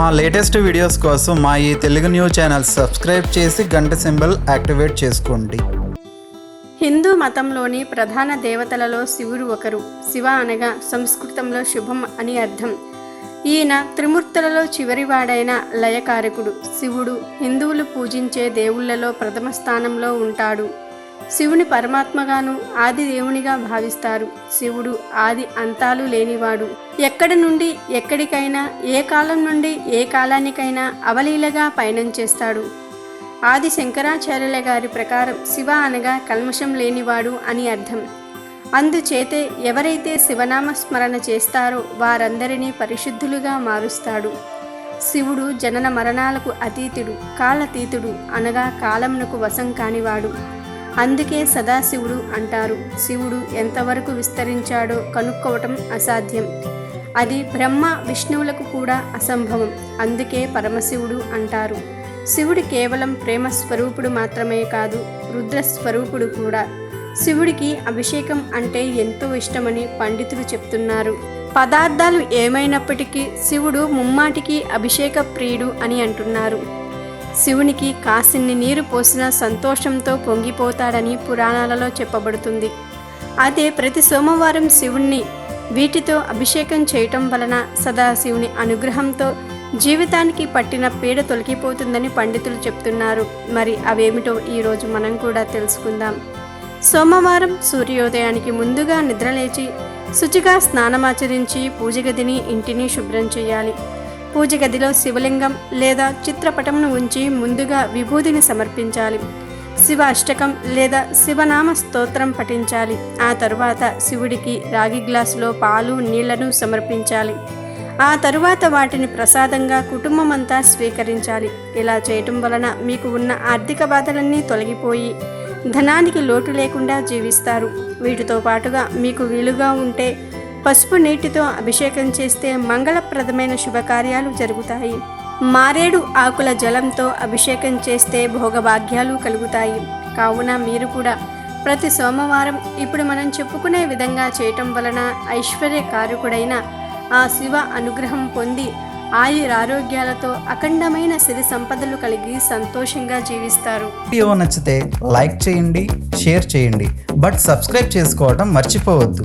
మా latest videos కోసం మా ఈ తెలుగు న్యూస్ ఛానల్ సబ్స్క్రైబ్ చేసి గంట సింబల్ యాక్టివేట్ చేసుకోండి. హిందూ మతంలోని ప్రధాన దేవతలలో శివుడు ఒకరు. శివ అనగా సంస్కృతంలో శుభం అని అర్థం. ఈయన త్రిమూర్తులలో చివరివాడైన లయకారకుడు. శివుడు హిందువులు పూజించే దేవుళ్ళలో ప్రథమ స్థానంలో ఉంటాడు. శివుని పరమాత్మగాను ఆది దేవునిగా భావిస్తారు. శివుడు ఆది అంతాలు లేనివాడు. ఎక్కడి నుండి ఎక్కడికైనా ఏ కాలం నుండి ఏ కాలానికైనా అవలీలగా పయనం చేస్తాడు. ఆది శంకరాచార్యుల గారి ప్రకారం శివ అనగా కల్మషం లేనివాడు అని అర్థం. అందుచేతే ఎవరైతే శివనామ స్మరణ చేస్తారో వారందరినీ పరిశుద్ధులుగా మారుస్తాడు. శివుడు జనన మరణాలకు అతీతుడు కాలతీతుడు అనగా కాలమునకు వశం కానివాడు. అందుకే సదాశివుడు అంటారు. శివుడు ఎంతవరకు విస్తరించాడో కనుక్కోవటం అసాధ్యం. అది బ్రహ్మ విష్ణువులకు కూడా అసంభవం. అందుకే పరమశివుడు అంటారు. శివుడు కేవలం ప్రేమ స్వరూపుడు మాత్రమే కాదు రుద్ర స్వరూపుడు కూడా. శివుడికి అభిషేకం అంటే ఎంతో ఇష్టమని పండితులు చెప్తున్నారు. పదార్థాలు ఏమైనప్పటికీ శివుడు ముమ్మాటికి అభిషేక ప్రియుడు అని అంటున్నారు. శివునికి కాసిన్ని నీరు పోసిన సంతోషంతో పొంగిపోతాడని పురాణాలలో చెప్పబడుతుంది. అదే ప్రతి సోమవారం శివుణ్ణి వీటితో అభిషేకం చేయటం వలన సదాశివుని అనుగ్రహంతో జీవితానికి పట్టిన పీడ తొలగిపోతుందని పండితులు చెప్తున్నారు. మరి అవేమిటో ఈరోజు మనం కూడా తెలుసుకుందాం. సోమవారం సూర్యోదయానికి ముందుగా నిద్రలేచి శుచిగా స్నానమాచరించి పూజగదిని ఇంటిని శుభ్రం చేయాలి. పూజ గదిలో శివలింగం లేదా చిత్రపటంను ఉంచి ముందుగా విభూదిని సమర్పించాలి. శివ అష్టకం లేదా శివనామ స్తోత్రం పఠించాలి. ఆ తరువాత శివుడికి రాగి గ్లాసులో పాలు నీళ్ళను సమర్పించాలి. ఆ తరువాత వాటిని ప్రసాదంగా కుటుంబమంతా స్వీకరించాలి. ఇలా చేయటం వలన మీకు ఉన్న ఆర్థిక బాధలన్నీ తొలగిపోయి ధనానికి లోటు లేకుండా జీవిస్తారు. వీటితో పాటుగా మీకు వీలుగా ఉంటే పసుపు నీటితో అభిషేకం చేస్తే మంగళప్రదమైన శుభకార్యాలు జరుగుతాయి. మారేడు ఆకుల జలంతో అభిషేకం చేస్తే భోగభాగ్యాలు కలుగుతాయి. కావున మీరు కూడా ప్రతి సోమవారం ఇప్పుడు మనం చెప్పుకునే విధంగా చేయటం వలన ఐశ్వర్యకారకుడైన ఆ శివ అనుగ్రహం పొంది ఆయురారోగ్యాలతో అఖండమైన సిరి సంపదలు కలిగి సంతోషంగా జీవిస్తారు. వీడియో నచ్చితే లైక్ చేయండి షేర్ చేయండి. బట్ సబ్స్క్రైబ్ చేసుకోవడం మర్చిపోవద్దు.